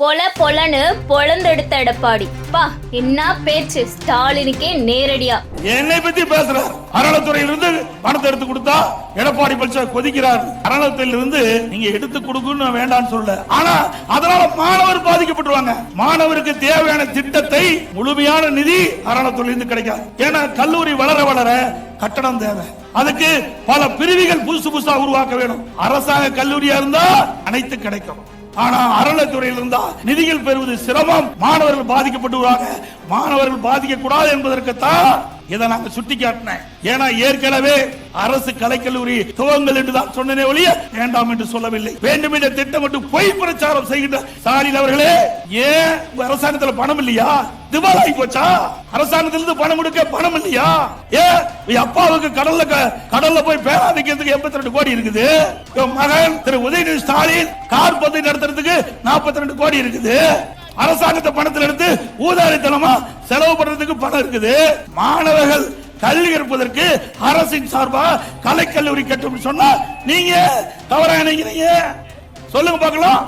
பொல பொலன்னு பொழந்தெடுத்த எடப்பாடி. பா என்ன பேச்சு? ஸ்டாலினுக்கே நேரடியா. என்னை பத்தி பேசுற? அறநிலைத்துறையிலிருந்து பணத்தை எடுத்து கொடுத்தா எடப்பாடி பழனிசாமி கொதிக்கிறார். அறநிலையத்திலிருந்து நீங்க எடுத்து கொடுக்கணும் வேண்டாம்னு சொல்ல ஆனா அதனால மாணவர் பாதிக்கப்பட்டுருவாங்க. மாணவருக்கு தேவையான திட்டத்தை முழுமையான நிதி அறநிலையத்திலிருந்து கிடைக்காது. ஏன்னா கல்லூரி வளர வளர கட்டணம் தேவை. அதுக்கு பல பிரிவுகள் புதுசு புதுசா உருவாக்க வேணும். அரசாங்க கல்லூரியா இருந்தா அனைத்து கிடைக்கும். ஆனா அறநிலைத்துறையில் இருந்தா நிதிகள் பெறுவது சிரமம். மாணவர்கள் பாதிக்கப்பட்டு மாணவர்கள் பாதிக்கக்கூடாது என்பதற்குத்தான் இதை நாங்க சுட்டி காட்டினேன். ஏன்னா ஏற்கனவே அரசு கலைக்கல்லூரி துவங்கள் என்று தான் சொன்னனே ஒழிய வேண்டாம் என்று சொல்லவில்லை. வேண்டும் என்ற மட்டும் பொய் பிரச்சாரம் செய்கின்ற ஸ்டாலின் அவர்களே ஏன் அரசாங்கத்துல பணம் இல்லையா? திவாலாகி போச்சா? அரசாங்கத்திலிருந்து பணம் கொடுக்க பணம் இல்லையா? ஏன்? அப்பாவுக்கு கடல்ல க- கடல்ல போய் பேரா வைக்கிறதுக்கு எண்பத்தி ரெண்டு கோடி இருக்குது. மகன் திரு உதயநிதி ஸ்டாலின் கார் பந்தை நடத்துறதுக்கு நாற்பத்தி ரெண்டு கோடி இருக்குது. அரசாங்கத்தை பணத்தில் எடுத்து ஊதாரித்தனமா செலவு பண்றதுக்கு பணம் இருக்குது. மாணவர்கள் கல்வி கற்பதற்கு அரசின் சார்பா கலைக்கல்லூரி கட்டும் சொன்னா நீங்க தவறா நினைக்கிறீங்க. சொல்லுங்க பார்க்கலாம்.